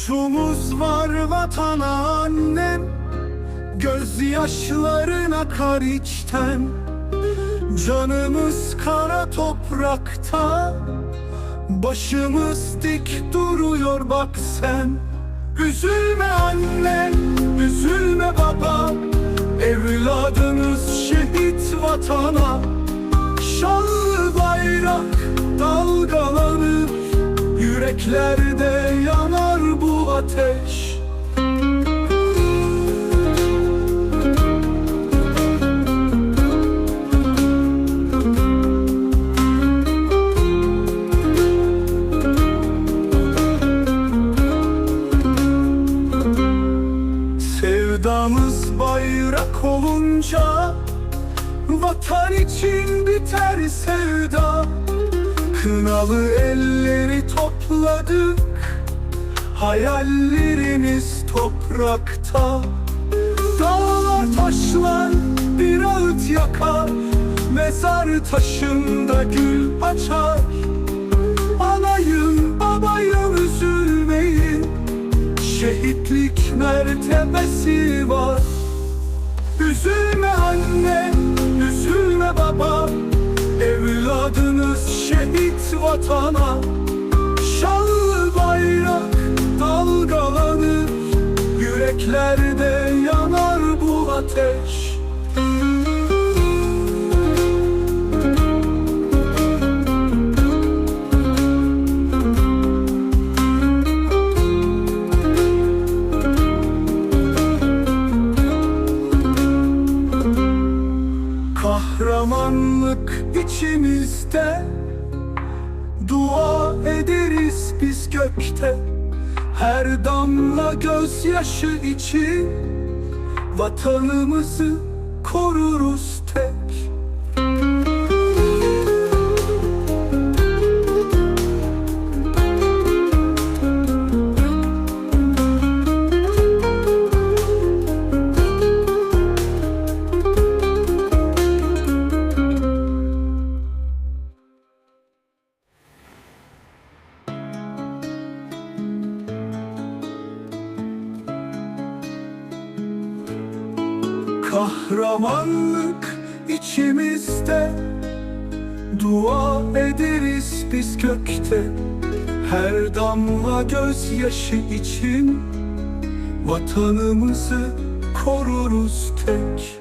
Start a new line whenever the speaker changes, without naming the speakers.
Borcumuz var vatana annem. Gözyaşların akar içten. Canımız kara toprakta. Başımız dik duruyor bak sen. Üzülme annem, üzülme baba. Evladınız şehit vatana. Şanlı bayrak dalgalanır. Yüreklerde ateş. Sevdamız bayrak olunca Vatan için biter sevda. Kınalı elleri topladık Hayallerimiz toprakta. Dağlar taşlar bir ağıt yakar. Mezar taşında gül açar. Anayım babayım üzülmeyin. Şehitlik mertebesi var. Üzülme anne, üzülme baba. Evladınız şehit vatana Yüreklerde yanar bu ateş. Kahramanlık içimizde. Dua ederiz biz gökte Her damla gözyaşı için Vatanımızı koruruz Kahramanlık içimizde. Dua ederiz biz gökte Her damla gözyaşı için. Vatanımızı koruruz tek